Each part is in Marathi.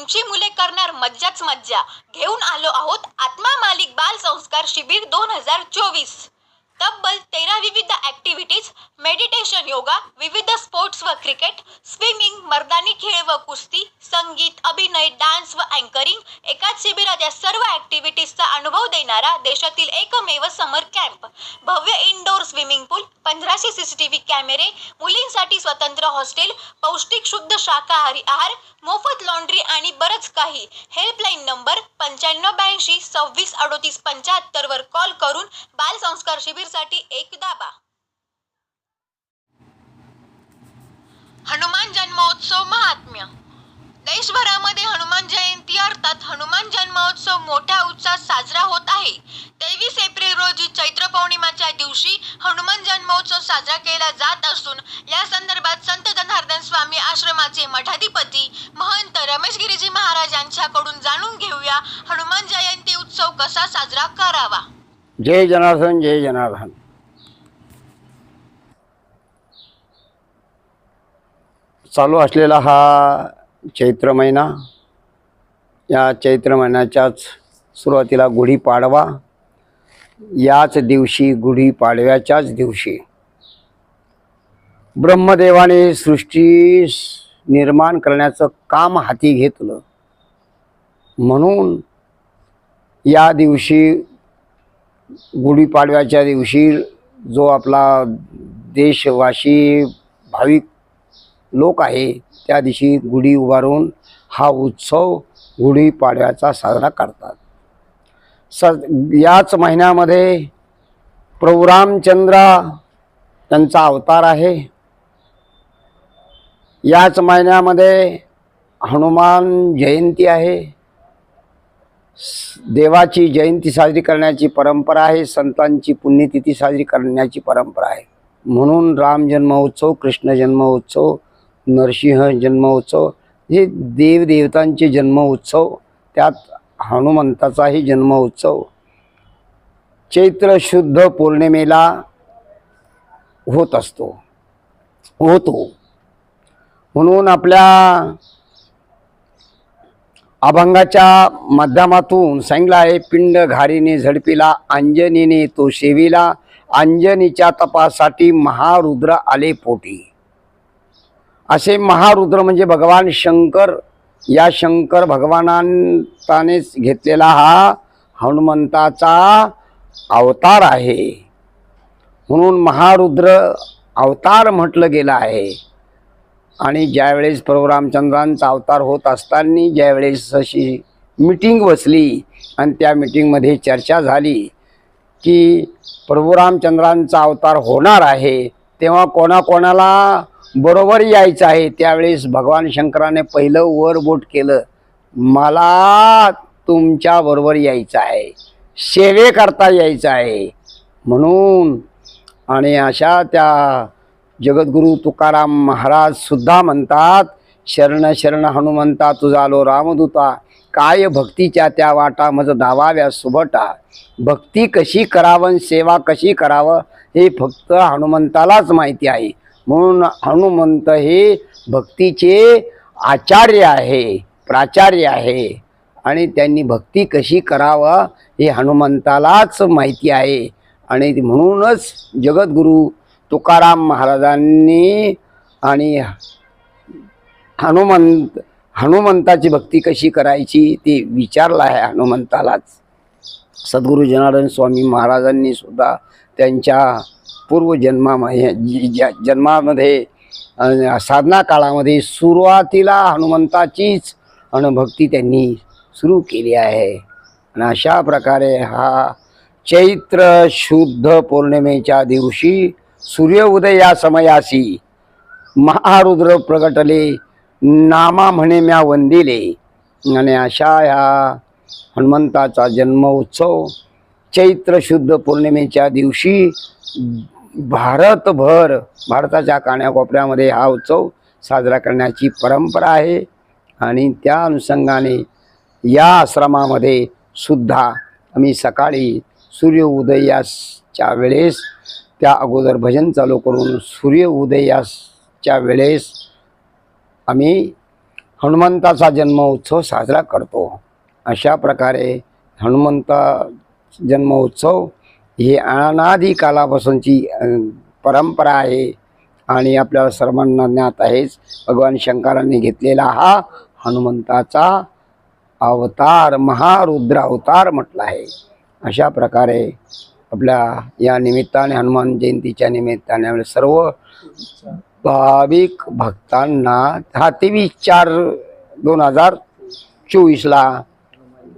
तुमची मुले करणार मज्जाच मज्जा. घेऊन आलो आहोत आत्मा मालिक बाल संस्कार शिबिर दोन हजार चोवीस. तब्बल तेरा विविध ऍक्टिव्हिटीज मेडिटेशन योगा विविध स्पोर्ट्स व क्रिकेट स्विमिंग मर्दानी खेळ व कुस्ती संगीत अभिनय डान्स व अँकरिंग एकाच शिबिरात या सर्व ऍक्टिव्हिटीजचा अनुभव देणारा देशातील एकमेव समर कॅम्प. भव्य इनडोअर स्विमिंग पूल पंधराशे सीसीटीव्ही कॅमेरे मुलींसाठी स्वतंत्र हॉस्टेल पौष्टिक शुद्ध शाकाहारी आहार मोफत लॉन्ड्री आणि बरंच काही. हेल्पलाईन नंबर पंच्याण्णव ब्याऐंशी सव्वीस अडोतीस पंच्याहत्तर वर कॉल करून बाल संस्कार शिबिरसाठी एक दाबा हनुमान जन्मोत्सव महात्म्य देशभरामध्ये हनुमान जयंती अर्थात हनुमान जन्मोत्सव मोठ्या उत्साहात साजरा होत आहे. तेवीस एप्रिल रोजी चैत्र पौर्णिमाच्या दिवशी हनुमान जन्मोत्सव साजरा केला जात असून या संदर्भात संत जनार्दन स्वामी आश्रमाचे मठाधिपती महंत रमेश गिरीजी महाराज यांच्याकडून जाणून घेऊया हनुमान जयंती उत्सव कसा साजरा करावा. जय जनार्दन जय जनार्दन. चालू असलेला हा चैत्र महिना या चैत्र महिन्याच्याच सुरुवातीला गुढीपाडवा याच दिवशी गुढीपाडव्याच्याच दिवशी. ब्रह्मदेवाने सृष्टी निर्माण करण्याचं काम हाती घेतलं. म्हणून या दिवशी गुढीपाडव्याच्या दिवशी जो आपला देशवासी भाविक लोक आहे त्या दिवशी गुढी उभारून हा उत्सव गुढीपाडव्याचा साजरा करतात. स याच महिन्यामध्ये प्रभू रामचंद्र त्यांचा अवतार आहे. याच महिन्यामध्ये हनुमान जयंती आहे. देवाची जयंती साजरी करण्याची परंपरा आहे संतांची पुण्यतिथी साजरी करण्याची परंपरा आहे. म्हणून राम जन्मोत्सव कृष्ण जन्मोत्सव नरसिंह जन्मोत्सव हे देवदेवतांचे जन्मोत्सव त्यात हनुमंताचाही जन्मोत्सव चैत्र शुद्ध पौर्णिमेला होत असतो. होतो. म्हणून आपल्या अभंगाच्या माध्यमातून सांगितलं आहे पिंड घारीने झडपिला अंजनीने तो सेविला अंजनीच्या तपासाठी महारुद्र आले पोटी. असे महारुद्र म्हणजे भगवान शंकर. या शंकर भगवानांतानेच घेतलेला हा हनुमंताचा अवतार आहे. म्हणून महारुद्र अवतार म्हटलं गेलं आहे. आणि ज्यावेळेस प्रभू रामचंद्रांचा अवतार होत असताना ज्यावेळेस अशी मिटिंग बसली आणि त्या मिटिंगमध्ये चर्चा झाली की प्रभू रामचंद्रांचा अवतार होणार आहे. तेव्हा कोणाकोणाला बरोबर यायचं आहे. त्यावेळेस भगवान शंकराने पहिलं वर बोट केलं. मला तुमच्या बरोबर यायचं आहे. सेवे करता यायचं आहे. म्हणून आणि अशा त्या जगद्गुरु तुकाराम महाराज सुद्धा म्हणतात शरण शरण हनुमंता तुझालो रामदूता. काय भक्तीच्या त्या वाटा मज दावाव्या सुभटा. भक्ती कशी करावं सेवा कशी करावं हे फक्त हनुमंतालाच माहिती आहे. म्हणून हनुमंत हे भक्तीचे आचार्य आहे प्राचार्य आहे. आणि त्यांनी भक्ती कशी करावं हे हनुमंतालाच माहिती आहे. आणि म्हणूनच जगद्गुरू तुकाराम महाराजांनी आणि हनुमंत हनुमंताची भक्ती कशी करायची ते विचारलं आहे हनुमंतालाच. सद्गुरू जनार्दन स्वामी महाराजांनी सुद्धा त्यांच्या पूर्वजन्मामध्ये ज्या जन्मामध्ये साधना काळामध्ये सुरुवातीला हनुमंताचीच अणुभक्ती त्यांनी सुरू केली आहे. आणि अशा प्रकारे हा चैत्र शुद्ध पौर्णिमेच्या दिवशी सूर्योदय या समयासी महारुद्र प्रगटले नामा म्हणे म्या वंदिले. आणि अशा ह्या हनुमंताचा जन्म उत्सव चैत्र शुद्ध पौर्णिमेच्या दिवशी भारतभर भारताच्या कान्याकोपऱ्यामध्ये हा उत्सव साजरा करण्याची परंपरा आहे. आणि त्या अनुषंगाने या आश्रमामध्ये सुद्धा आम्ही सकाळी सूर्य उदयासच्या वेळेस त्या अगोदर भजन चालू करून सूर्य उदयासच्या वेळेस आम्ही हनुमंताचा जन्म उत्सव साजरा करतो. अशा प्रकारे हनुमंता जन्मोत्सव ही अनादी कालापासूनची परंपरा आहे आणि आपल्याला सर्वांना ज्ञात आहेच. भगवान शंकरांनी घेतलेला हा हनुमंताचा अवतार महारुद्र अवतार म्हटला आहे. अशा प्रकारे आपल्या या निमित्ताने हनुमान जयंतीच्या निमित्ताने आपल्या सर्व भाविक भक्तांना हा तेवीस चार दोन हजार चोवीसला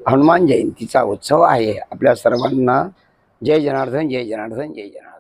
हनुमान जयंतीचा उत्सव आहे. आपल्या सर्वांना जय जनार्दन जय जनार्दन जय जनार्दन